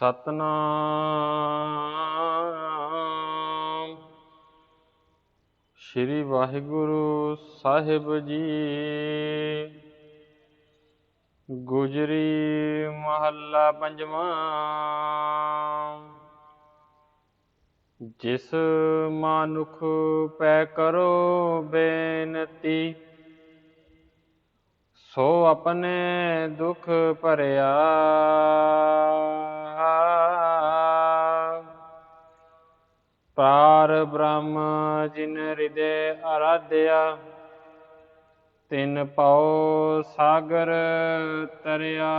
ਸਤਨਾਮ। ਸ੍ਰੀ ਵਾਹਿਗੁਰੂ ਸਾਹਿਬ ਜੀ। ਗੁਜਰੀ ਮਹੱਲਾ ਪੰਜਵਾਂ। ਜਿਸ ਮਾਨੁਖ ਪੈ ਕਰੋ ਬੇਨਤੀ, ਸੋ ਆਪਣੇ ਦੁਖ ਭਰਿਆ। ਪਾਰ ਬ੍ਰਹਮ ਜਿਨ ਹਿਰਦੇ ਅਰਾਧਿਆ, ਤਿਨ ਪਉ ਸਾਗਰ ਤਰਿਆ।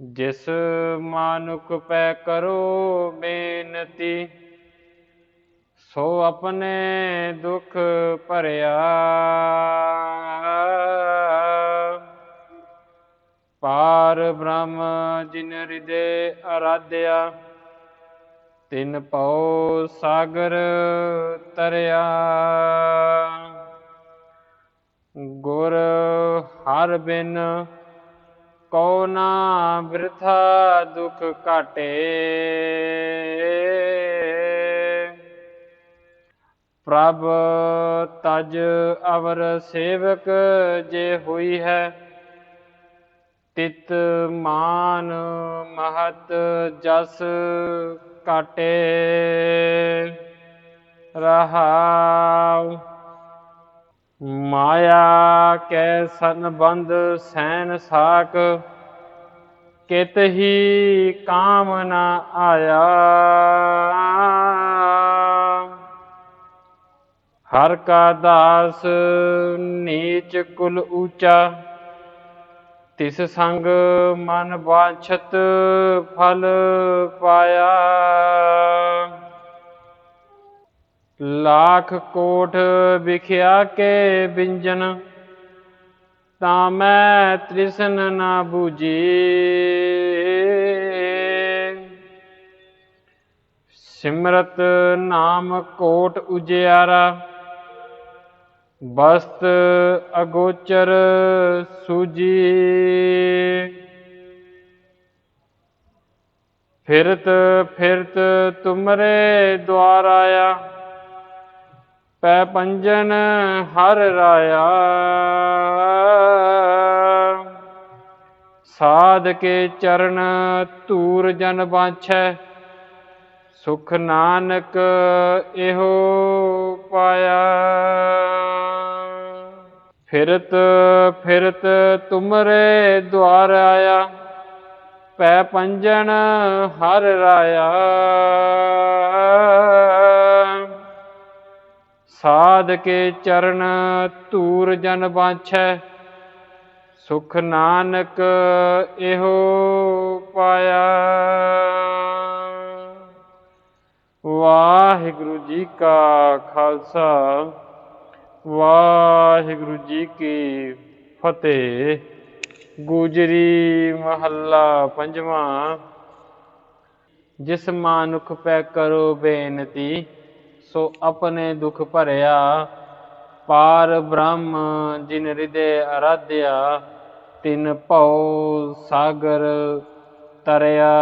ਜਿਸ ਮਾਨੁਕ ਪੈ ਕਰੋ ਬੇਨਤੀ, ਸੋ ਆਪਣੇ ਦੁਖ ਭਰਿਆ। ਪਾਰ ਬ੍ਰਹਮ ਜਿਨ ਹਿਰਦੇ ਅਰਾਧਿਆ ਤਿਨ ਪਉ ਸਾਗਰ ਤਰਿਆ। ਗੁਰ ਹਰ ਬਿਨ ਕਉ ਨਾ ਬਿਰਥਾ ਦੁਖ ਘਾਟੇ। ਪ੍ਰਭ ਤਜ ਅਵਰ ਸੇਵਕ ਜੇ ਹੋਈ ਹੈ, ਤਿਤ ਮਾਨ ਮਹਤ ਜਸ ਕਾਟੇ। ਰਹਾਉ। ਮਾਇਆ ਕੈ ਸੰਬੰਧ ਸੈਨ ਸਾਕ ਕਿਤ ਹੀ ਕਾਮ ਨਾ ਆਇਆ। ਹਰ ਕਾ ਦਾਸ ਨੀਚ ਕੁਲ ਊਚਾ। ਤਿਸ ਸੰਗ ਮਨ ਬਾਛਤ ਫਲ ਪਾਇਆ। ਲੱਖ ਕੋਟ ਵਿਖਿਆ ਕੇ ਬਿੰਜਨ ਤਾਂ ਮੈਂ ਤ੍ਰਿਸ਼ਨ ਨਾ ਬੂਜੀ ਸਿਮਰਤ ਨਾਮ ਕੋਟ ਉਜਿਆਰਾ ਬਸਤ ਅਗੋਚਰ ਸੂਜੀ। ਫਿਰਤ ਫਿਰਤ ਤੁਮਰੇ ਦਵਾਰ ਆਇਆ, ਪੈ ਪੰਜਨ ਹਰ ਰਾਇਆ। ਸਾਧ ਕੇ ਚਰਨ ਧੂਰ ਜਨ ਬਾਛੈ ਸੁਖ ਨਾਨਕ ਇਹੋ ਫਿਰਤ ਫਿਰਤ ਤੁਮਰੇ ਦੁਆਰ ਆਇਆ, ਪੈ ਪੰਜਨ ਹਰ ਰਾਇਆ। ਸਾਧ ਕੇ ਚਰਨ ਧੂਰ ਜਨ ਬਾਛੈ, ਸੁਖ ਨਾਨਕ ਇਹੋ ਪਾਇਆ। ਵਾਹਿਗੁਰੂ ਜੀ ਕਾ ਖਾਲਸਾ। ਵਾਹਿਗੁਰੂ ਜੀ ਕੀ ਫਤਿਹ। ਗੁਜਰੀ ਮਹੱਲਾ ਪੰਜਵਾਂ। ਜਿਸ ਮਾਨੁਖ ਪੈ ਕਰੋ ਬੇਨਤੀ, ਸੋ ਆਪਣੇ ਦੁਖ ਭਰਿਆ। ਪਾਰ ਬ੍ਰਹਮ ਜਿਨ ਹਿਰਦੇ ਅਰਾਧਿਆ, ਤਿਨ ਭਉ ਸਾਗਰ ਤਰਿਆ।